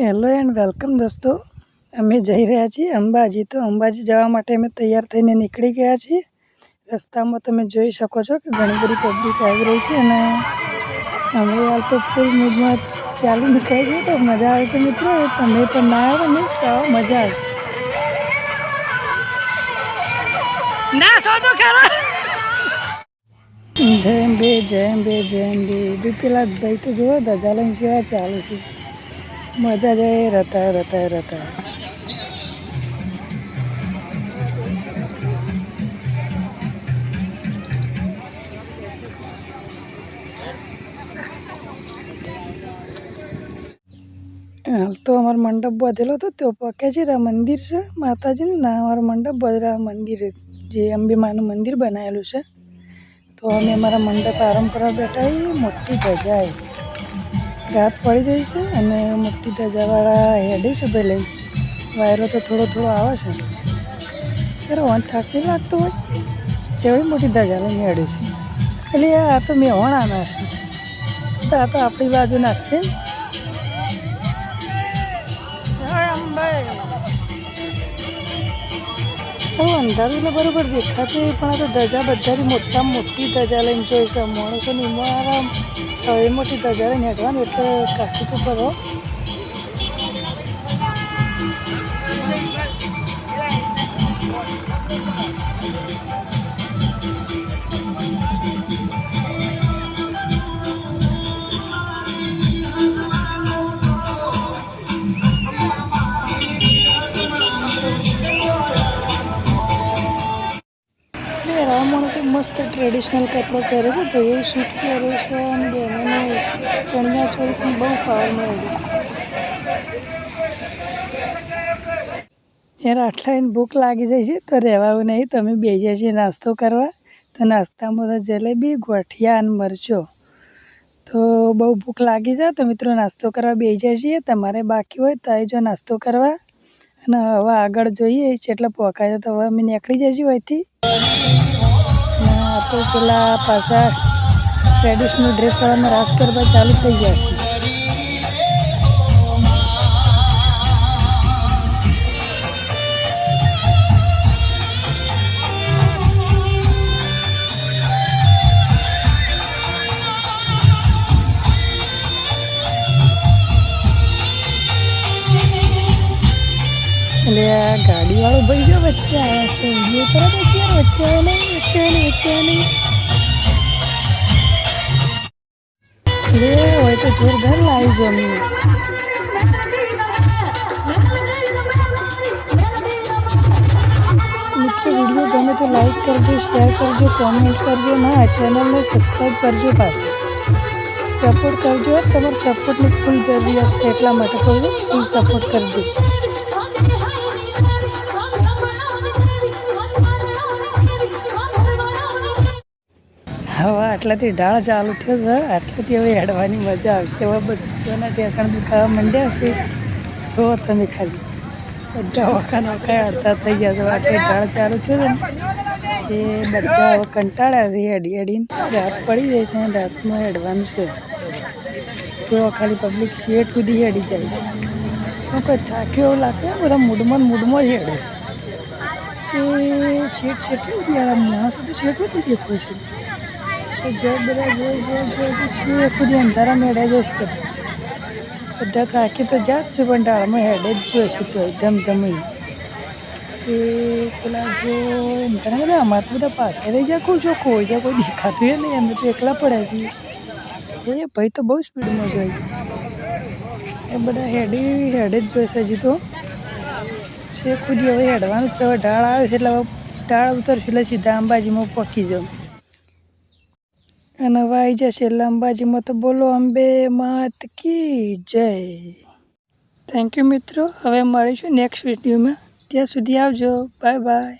Hello and welcome દોસ્તો. અમે જઈ રહ્યા છીએ અંબાજી. તો અંબાજી જવા માટે અમે તૈયાર થઈને નીકળી ગયા છીએ. રસ્તામાં તમે જોઈ શકો છો કે ઘણી બધી પબ્લિક આવી રહી છે અને અમે હાલ તો ફૂલ મૂડમાં ચાલુ નીકળી છીએ. તો મજા આવશે મિત્રો. તમે પણ ના આવો ને તો આવો, મજા આવશે. જય અંબે જય અંબે જય અંબે. બી પેલા ભાઈ તો જુઓ દજાલન સિવાય સેવા ચાલુ છે. મજા જાય રતા રતા રતા. હાલ તો અમારો મંડપ બાંધેલો હતો, તો પકે છે ત્યાં મંદિર છે માતાજીનું ના? અમારો મંડપ બાંધેલા મંદિર, જે અંબે માનું મંદિર બનાવેલું છે. તો અમે અમારા મંડપ આરામ કરવા બેઠા છીએ, મોટી ધજા આવી. રાત પડી જાય છે અને મોટી ધજાવાળા હેડે છે ભાઈ લઈ વાયરો તો થોડો થોડો આવે છે. ત્યારે વન થાક લાગતો હોય. જેવડી મોટી ધજા લઈને હેડે છે. એટલે આ તો મેં હોણાના છે. તો આ તો આપણી બાજુ નાખશે હવે અંધારું એટલે બરોબર દેખાતું પણ આ તો ધજા બધાથી મોટા મોટી ધજા લઈને જોઈ છે. માણસોની આરામ એ મોટી ધજા લઈને હેઠવાનું એટલે કાઢી તો કરો આ માણસો મસ્ત ટ્રેડિશનલ કપડાં પહેરે છે. ભાઈએ સૂટ પહેરે છે અને બહેનોને ચણિયા ચોરીસને બહુ ફાવને આવી યાર આટલા એને ભૂખ લાગી જાય છે, તો રહેવાનું નહીં. તમે બેસીએ છીએ નાસ્તો કરવા, તો નાસ્તામાં તો જલેબી, ગોઠિયા અને મરચો. તો બહુ ભૂખ લાગી જાય. તો મિત્રો, નાસ્તો કરવા બેસી જાય છીએ. તમારે બાકી હોય તો જો નાસ્તો કરવા. અને હવે આગળ જોઈએ જેટલા પોકાય તો હવે અમે નીકળી જઈશું અહીંથી. તો પેલા પાછા ટ્રેડિશનલ ડ્રેસ કરવાનો રાસ કરવા ચાલુ થઈ ગયા આ ગાડીવાળો ભાઈ ગયો વચ્ચે આવ્યા છે. વચ્ચે નહીં વચ્ચે નહીં વચ્ચે નહીં. હોય તો જોરદાર લાવી જો અમને મિત્રો, વીડિયો ગમે તો લાઈક કરજો, શેર કરજો, કોમેન્ટ કરજો ના ચેનલને સબસ્ક્રાઈબ કરજો પાછું. સપોર્ટ કરજો, તમારા સપોર્ટની ફૂલ જરૂરિયાત છે એટલા માટે કહું ફૂલ સપોર્ટ કરજો. હવે આટલાથી ઢાળ ચાલુ થયો છે. આટલાથી હવે હેડવાની મજા આવશે. હવે બધાના ટેસણ દુખાવા માંડ્યા છે. જો તમે ખાલી. બધા વખાણ વખાણ અડધા થઈ ગયા છે. આટલી ઢાળ ચાલુ થયો છે ને, એ બધા હવે કંટાળ્યા છે હેડી હેડીને. રાત પડી જાય છે રાતમાં હેડવાનું છે. જો ખાલી પબ્લિક શેઠ સુધી હેડી જાય છે. હું કોઈ થાક્યો એવું લાગે? બધા મૂડમાં મૂડમાં જ હેડે છે. એ શેઠ શેઠ માણસો તો શેઠ સુધી દેખાય છે. જે બધા જો જો જો જો છે, એ ખુદ અંધારા મેળા જોશ બધા બધા તો જાત છે, પણ ડાળમાં હેડે જ જોઈશે તો ધમ. એ પેલા જો અંધારા બધા અમારે તો બધા પાસે રહી જાય કોઈ કોઈ જાય કોઈ દેખાતું એ નહીં, અમે તો એકલા પડ્યા છીએ. એ ભાઈ તો બહુ સ્પીડમાં જોઈ એ બધા હેડી, હેડે જ જોઈશે હજી તો. છે ખુદી હવે હેડવાનું છે, હવે ઢાળ આવે છે, એટલે હવે ઢાળ ઉતરશું, એટલે સીધા અંબાજીમાં પકી જાઉં. અને વાઈ જશે એટલે અંબાજીમાં તો બોલો અંબે માત કી જય. થેન્ક યુ મિત્રો. હવે મળીશું નેક્સ્ટ વિડીયોમાં ત્યાં સુધી આવજો. Bye bye